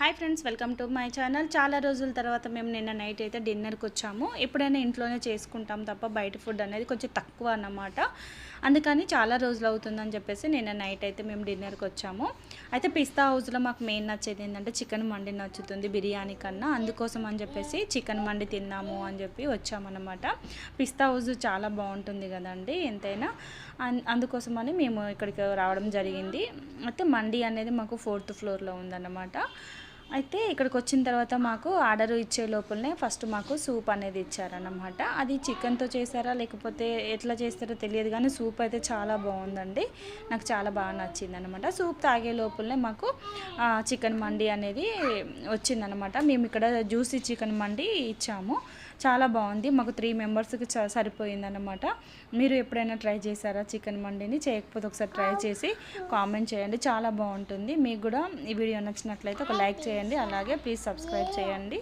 Hi friends welcome to my channel. చాలా రోజుల తర్వాత మేము నిన్న నైట్ అయితే డిన్నర్కి వచ్చాము. ఎప్పుడైనా ఇంట్లోనే చేసుకుంటాం తప్ప బయట ఫుడ్ అనేది కొంచెం తక్కువ అన్నమాట. అందుకని చాలా రోజులు అవుతుందని చెప్పేసి నిన్న నైట్ అయితే మేము డిన్నర్కి వచ్చాము. అయితే పిస్తా హౌస్లో మాకు మెయిన్ నచ్చేది ఏంటంటే చికెన్ మండి నచ్చుతుంది బిర్యానీ కన్నా. అందుకోసం అని చెప్పేసి చికెన్ మండి తిన్నాము అని చెప్పి వచ్చామన్నమాట. పిస్తా హౌస్ చాలా బాగుంటుంది కదండి ఎంతైనా. అన్- అందుకోసమని మేము ఇక్కడికి రావడం జరిగింది. అయితే మండి అనేది మాకు ఫోర్త్ ఫ్లోర్లో ఉందన్నమాట. అయితే ఇక్కడికి వచ్చిన తర్వాత మాకు ఆర్డర్ ఇచ్చే లోపలనే ఫస్ట్ మాకు సూప్ అనేది ఇచ్చారన్నమాట. అది చికెన్తో చేశారా లేకపోతే ఎట్లా చేస్తారో తెలియదు కానీ సూప్ అయితే చాలా బాగుందండి. నాకు చాలా బాగా నచ్చింది అనమాట సూప్ తాగే లోపలనే మాకు చికెన్ మండి అనేది వచ్చిందనమాట మేము ఇక్కడ జ్యూసీ చికెన్ మండి ఇచ్చాము. చాలా బాగుంది. మాకు త్రీ మెంబర్స్కి సరిపోయిందనమాట సరిపోయిందన్నమాట. మీరు ఎప్పుడైనా ట్రై చేశారా చికెన్ మండిని? చేయకపోతే ఒకసారి ట్రై చేసి కామెంట్ చేయండి. చాలా బాగుంటుంది. మీకు కూడా ఈ వీడియో నచ్చినట్లయితే ఒక లైక్ చేయండి. చేయండి. అలాగే ప్లీజ్ సబ్స్క్రైబ్ చేయండి.